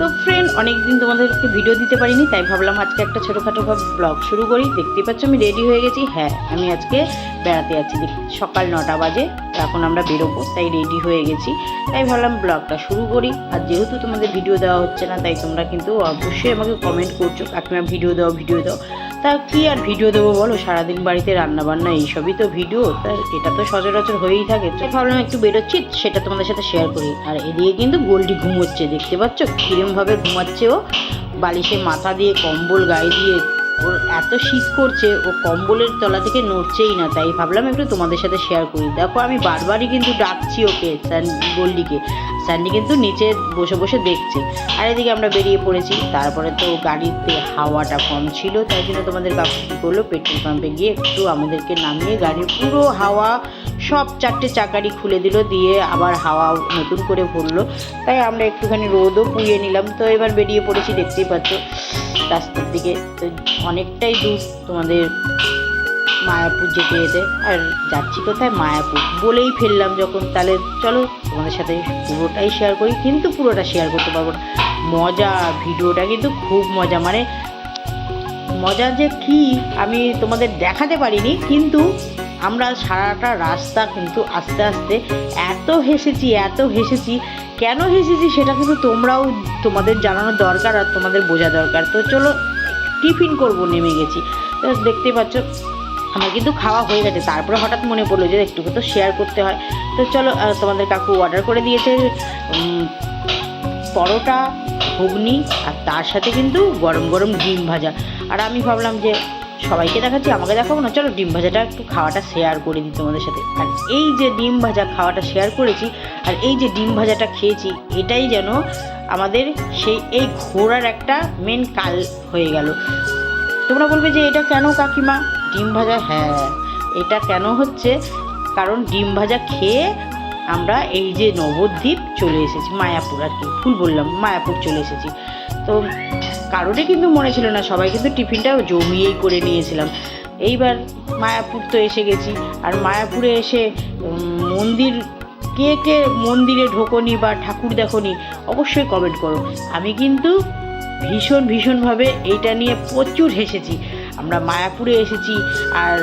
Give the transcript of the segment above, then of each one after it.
তো ফ্রেন্ড অনেকদিন তোমাদেরকে ভিডিও দিতে পারিনি, তাই ভাবলাম আজকে একটা ছোটোখাটো ব্লগ শুরু করি। দেখতে পাচ্ছ আমি রেডি হয়ে গেছি। হ্যাঁ আমি আজকে বেড়াতে যাচ্ছি। সকাল নটা বাজে এখন আমরা বেরোবো, তাই রেডি হয়ে গেছি। তাই ভাবলাম ব্লগটা শুরু করি। আর যেহেতু তোমাদের ভিডিও দেওয়া হচ্ছে না, তাই তোমরা কিন্তু অবশ্যই আমাকে কমেন্ট করছ, কাকিমা ভিডিও দাও ভিডিও দাও। তা কি আর ভিডিও দেবো বলো? সারাদিন বাড়িতে রান্না বান্না এইসবই তো ভিডিও, তা এটা তো সচরাচর হয়েই থাকে। ভাবলাম একটু বেরোচ্ছি, সেটা তোমাদের সাথে শেয়ার করি। আর এদিকে কিন্তু গোল্ডি ঘুমোচ্ছে, দেখতে পাচ্ছ? কিরমভাবে ঘুমাচ্ছে ও। বালিশে মাথা দিয়ে কম্বল গায়ে দিয়ে ওর এত শীত করছে, ও কম্বলের তলা থেকে নড়ছেই না, তাই ভাবলাম একটু তোমাদের সাথে শেয়ার করি। দেখো, আমি বারবারই কিন্তু ডাকছি ওকে গোল্ডিকে স্যান্ডি কিন্তু নিচে বসে বসে দেখছে। আর এদিকে আমরা বেরিয়ে পড়েছি। তারপরে তো গাড়িতে হাওয়াটা কম ছিল, তাই জন্য তোমাদের কাকু কী করল, পেট্রোল পাম্পে গিয়ে একটু আমাদেরকে নামিয়ে গাড়ির পুরো হাওয়া সব চারটে চাকারি খুলে দিল, দিয়ে আবার হাওয়া নতুন করে ভরলো। তাই আমরা একটুখানি রোদও পুড়িয়ে নিলাম। তো এবার বেরিয়ে পড়েছি, দেখতেই পাচ্ছ, রাস্তার দিকে। তো অনেকটাই দূর তোমাদের মায়াপুর যেতে যেতে, আর যাচ্ছি কোথায়? মায়াপুর। বলেই ফেললাম যখন, তাহলে চলো তোমাদের সাথে পুরোটাই শেয়ার করি, কিন্তু পুরোটা শেয়ার করতে পারব না। মজা, ভিডিওটা কিন্তু খুব মজা। মানে মজা যে কি, আমি তোমাদের দেখাতে পারিনি, কিন্তু আমরা সারাটা রাস্তা কিন্তু আস্তে আস্তে এত হেসেছি এত হেসেছি। কেন হেসেছি সেটা কিন্তু তোমরাও তোমাদের জানানো দরকার আর তোমাদের বোঝা দরকার। তো চলো, টিফিন করব, নেমে গেছি। তো দেখতেই পাচ্ছ আমার কিন্তু খাওয়া হয়ে গেছে। তারপরে হঠাৎ মনে পড়ল যে একটু তো শেয়ার করতে হয়। তো চলো তোমাদের কাকু অর্ডার করে দিয়েছে পরোটা, ঘুগনি আর তার সাথে কিন্তু গরম গরম ডিম ভাজা। আর আমি ভাবলাম যে সবাইকে দেখাচ্ছি, আমাকে দেখাবো না। চলো ডিম ভাজাটা একটু খাওয়াটা শেয়ার করে দিই তোমাদের সাথে। আর এই যে ডিম ভাজা খাওয়াটা শেয়ার করেছি, আর এই যে ডিম ভাজাটা খেয়েছি, এটাই যেন আমাদের সেই, এই ঘোরার একটা মেন কাল হয়ে গেল। তোমরা বলবে যে এটা কেন কাকিমা? ডিম ভাজা হ্যাঁ এটা কেন হচ্ছে? কারণ ডিম ভাজা খেয়ে আমরা এই যে নবদ্বীপ চলে এসেছি, মায়াপুর আর কি, ভুল বললাম, মায়াপুর চলে এসেছি। তো কারোরই কিন্তু মনে ছিল না, সবাই কিন্তু টিফিনটাও জমিয়েই করে নিয়েছিলাম। এইবার মায়াপুর তো এসে গেছি, আর মায়াপুরে এসে মন্দির, কে কে মন্দিরে ঢোকনি বা ঠাকুর দেখনি, অবশ্যই কমেন্ট করো। আমি কিন্তু ভীষণ ভীষণভাবে এইটা নিয়ে প্রচুর হেসেছি। আমরা মায়াপুরে এসেছি আর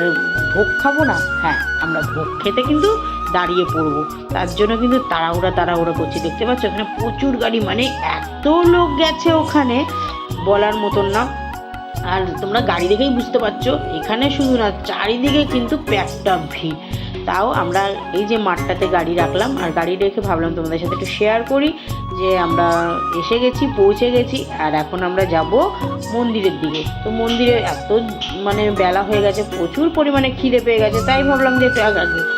ভোগ খাব না? হ্যাঁ আমরা ভোগ খেতে কিন্তু দাঁড়িয়ে পড়ব। তার জন্য কিন্তু তাড়াহুড়া তাড়াহুড়া করছি। দেখতে পাচ্ছ ওখানে প্রচুর গাড়ি মানে এত লোক গেছে ওখানে বলার মতন না। আর তোমরা গাড়ি দেখেই বুঝতে পারছ, এখানে শুধু না, চারিদিকে কিন্তু প্যাকটা ভিড়। তাও আমরা এই যে মাঠটাতে গাড়ি রাখলাম, আর গাড়ি রেখে ভাবলাম তোমাদের সাথে একটু শেয়ার করি যে আমরা এসে গেছি, পৌঁছে গেছি, আর এখন আমরা যাব মন্দিরের দিকে। তো মন্দিরে এত মানে বেলা হয়ে গেছে, প্রচুর পরিমাণে খিদে পেয়ে গেছে, তাই ভাবলাম যে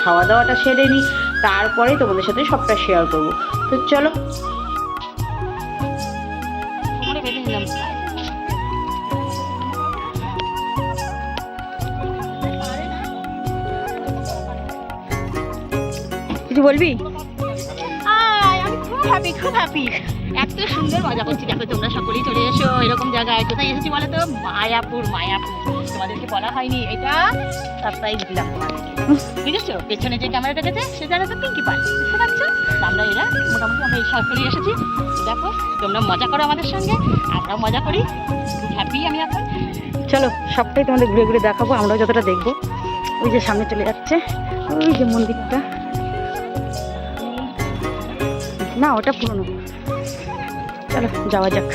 খাওয়া দাওয়াটা সেরে নিই, তারপরে তোমাদের সাথে সবটা শেয়ার করব। তো চলো। কিছু বলবি? আমি খুব হ্যাপি খুব হ্যাপি এত সুন্দর মজা করছি। দেখো তোমরা সকলেই চলে এসো এরকম জায়গায়। কোথায় এসেছি বলো তো মায়াপুর মায়াপুর। তোমাদেরকে বলা হয়নি এটা সারপ্রাইজ দিলাম তোমাদেরকে। বুঝেছ? পেছনে যে ক্যামেরাটা গেছে সে জায়গা তো পিঙ্কি পাল বুঝতে পারছ? আমরা এরা মোটামুটি আমরা এই সকলেই এসেছি। দেখো তোমরা মজা করো আমাদের সঙ্গে। আমরাও মজা করি। হ্যাপি আমি এখন। চলো সবটাই তোমাদের ঘুরে ঘুরে দেখাবো। আমরাও যতটা দেখব। ওই যে সামনে চলে যাচ্ছে। ওই যে মন্দিরটা। না, ওটা পুরনো। চলো, যাওয়া যাক।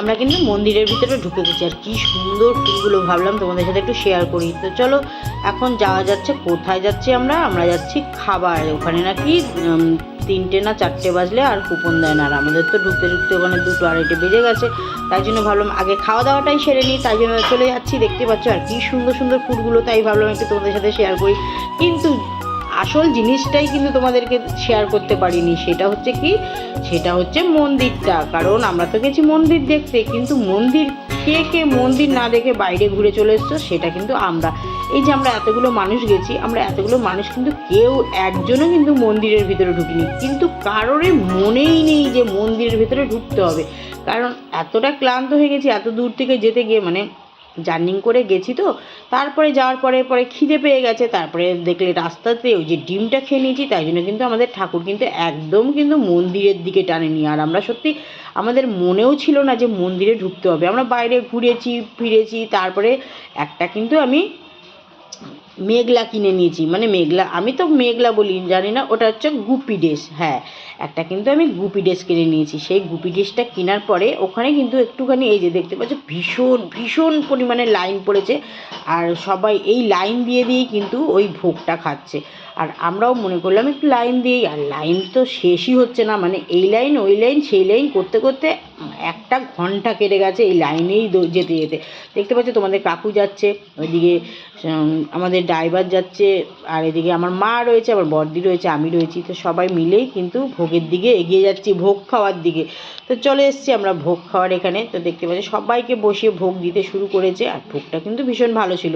আমরা কিন্তু মন্দিরের ভিতরে ঢুকে গেছি, আর কি সুন্দর ফুলগুলো ভাবলাম তোমাদের সাথে একটু শেয়ার করি। তো চলো, এখন যাওয়া যাচ্ছে, কোথায় যাচ্ছি আমরা? আমরা যাচ্ছি খাবার, ওখানে নাকি তিনটে না চারটে বাজলে আর কুপন দেয় না। আর আমাদের তো ঢুকতে ঢুকতে ওখানে দুটো আড়াইটে বেজে গেছে, তাই জন্য ভাবলাম আগে খাওয়া দাওয়াটাই সেরে নিই, তাই জন্য চলে যাচ্ছি। দেখতে পাচ্ছ, আর কি সুন্দর সুন্দর ফুলগুলো, তাই ভাবলাম একটু তোমাদের সাথে শেয়ার করি। কিন্তু আসল জিনিসটাই কিন্তু তোমাদেরকে শেয়ার করতে পারিনি। সেটা হচ্ছে কি? সেটা হচ্ছে মন্দিরটা। কারণ আমরা তো গেছি মন্দির দেখতে, কিন্তু মন্দির, কে কে মন্দির না দেখে বাইরে ঘুরে চলে এসছো, সেটা কিন্তু আমরা। এই যে আমরা এতগুলো মানুষ গেছি, আমরা এতগুলো মানুষ কিন্তু কেউ একজনও কিন্তু মন্দিরের ভিতরে ঢুকিনি। কিন্তু কারোরই মনেই নেই যে মন্দিরের ভিতরে ঢুকতে হবে। কারণ এতটা ক্লান্ত হয়ে গেছি, এত দূর থেকে যেতে গিয়ে মানে জার্নিং করে গেছি তো। তারপরে যাওয়ার পরে পরে খিদে পেয়ে গেছে, তারপরে দেখলে রাস্তাতে ওই যে ডিমটা খেয়ে নিয়েছি, তাই জন্য কিন্তু আমাদের ঠাকুর কিন্তু একদম কিন্তু মন্দিরের দিকে টানেনি। আর আমরা সত্যি আমাদের মনেও ছিল না যে মন্দিরে ঢুকতে হবে। আমরা বাইরে ঘুরেছি, ফিরেছি, তারপরে একটা কিন্তু আমি মেঘলা কিনে নিয়েছি মানে মেঘলা, আমি তো মেঘলা বলি, জানি না, ওটা হচ্ছে গুপি ড্রেস হ্যাঁ একটা কিন্তু আমি গুপি ড্রেস কিনে নিয়েছি, সেই গুপি ড্রেসটা কেনার পরে ওখানে কিন্তু একটুখানি এই যে দেখতে পাচ্ছ, ভীষণ ভীষণ পরিমাণে লাইন পড়েছে, আর সবাই এই লাইন দিয়ে দিয়েই কিন্তু ওই ভোগটা খাচ্ছে, আর আমরাও মনে করলাম একটু লাইন দিয়েই, আর লাইন তো শেষই হচ্ছে না মানে এই লাইন, ওই লাইন, সেই লাইন করতে করতে একটা ঘণ্টা কেটে গেছে এই লাইনেই যেতে যেতে। দেখতে পাচ্ছ তোমাদের কাকু যাচ্ছে, ওইদিকে আমাদের ড্রাইভার যাচ্ছে, আর এদিকে আমার মা রয়েছে, আমার বর্দি রয়েছে, আমি রয়েছি। তো সবাই মিলেই কিন্তু ভোগের দিকে এগিয়ে যাচ্ছি, ভোগ খাওয়ার দিকে। তো চলে এসেছি আমরা ভোগ খাওয়ার এখানে। তো দেখতে পাচ্ছি সবাইকে বসিয়ে ভোগ দিতে শুরু করেছে, আর ভোগটা কিন্তু ভীষণ ভালো ছিল।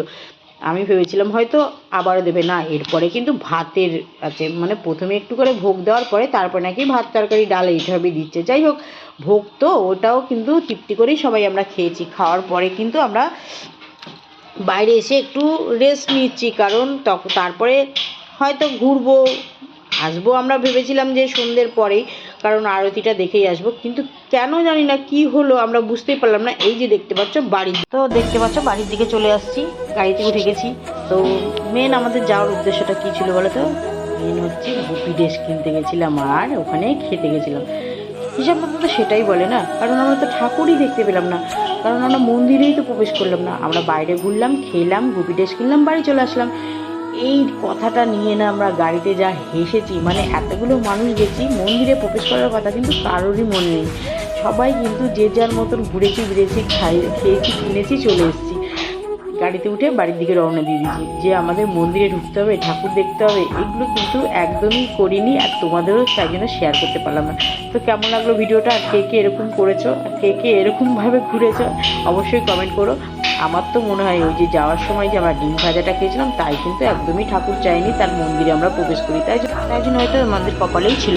আমি ভেবেছিলাম হয়তো আবারও দেবে। না, এরপরে কিন্তু ভাতের আছে মানে প্রথমে একটু করে ভোগ দেওয়ার পরে তারপরে নাকি ভাত তরকারি, ডাল এইভাবে দিচ্ছে। যাই হোক, ভোগ তো, ওটাও কিন্তু তৃপ্তি করেই সবাই আমরা খেয়েছি। খাওয়ার পরে কিন্তু আমরা বাইরে এসে একটু রেস্ট নিচ্ছি, কারণ তখন তারপরে হয়তো ঘুরবো, আসব আমরা ভেবেছিলাম যে সন্ধ্যের পরেই, কারণ আরতিটা দেখেই আসব, কিন্তু কেন জানি না কি হলো আমরা বুঝতেই পারলাম না। এই যে দেখতে পাচ্ছ বাড়ি। তো দেখতে পাচ্ছ বাড়ির দিকে চলে আসছি, গাড়িতে উঠে গেছি। তো মেন আমাদের যাওয়ার উদ্দেশ্যটা কী ছিল বলো তো মেন হচ্ছে গুপি ড্রেস কিনতে গেছিলাম আর ওখানে খেতে গেছিলাম। হিসাব মতো তো সেটাই বলে না, কারণ আমরা তো ঠাকুরই দেখতে পেলাম না। কারণ আমরা মন্দিরেই তো প্রবেশ করলাম না। আমরা বাইরে ঘুরলাম, খেলাম, গুপি ড্রেস কিনলাম, বাড়ি চলে আসলাম। এই কথাটা নিয়ে না আমরা গাড়িতে যা হেসেছি মানে এতগুলো মানুষ গেছি, মন্দিরে প্রবেশ করার কথা কিন্তু কারোরই মনে নেই। সবাই কিন্তু যে যার মতন ঘুরেছি ঘুরেছি খাই, খেয়েছি, কিনেছি, চলে এসেছি। গাড়িতে উঠে বাড়ির দিকে রওনা দিয়ে দিয়েছি। যে আমাদের মন্দিরে ঢুকতে হবে, ঠাকুর দেখতে হবে, এগুলো কিন্তু একদমই করিনি আর তোমাদেরও তাই জন্য শেয়ার করতে পারলাম না। তো কেমন লাগল ভিডিওটা? আর কে কে এরকম করেছ? আর কে কে এরকমভাবে ঘুরেছো? অবশ্যই কমেন্ট করো। আমার তো মনে হয় ওই যে যাওয়ার সময় যে আমরা ডিম ভাজাটা খেয়েছিলাম, তাই কিন্তু একদমই ঠাকুর চাইনি তার মন্দিরে আমরা প্রবেশ করি। তাই জন্য- হয়তো আমাদের কপালেই ছিল।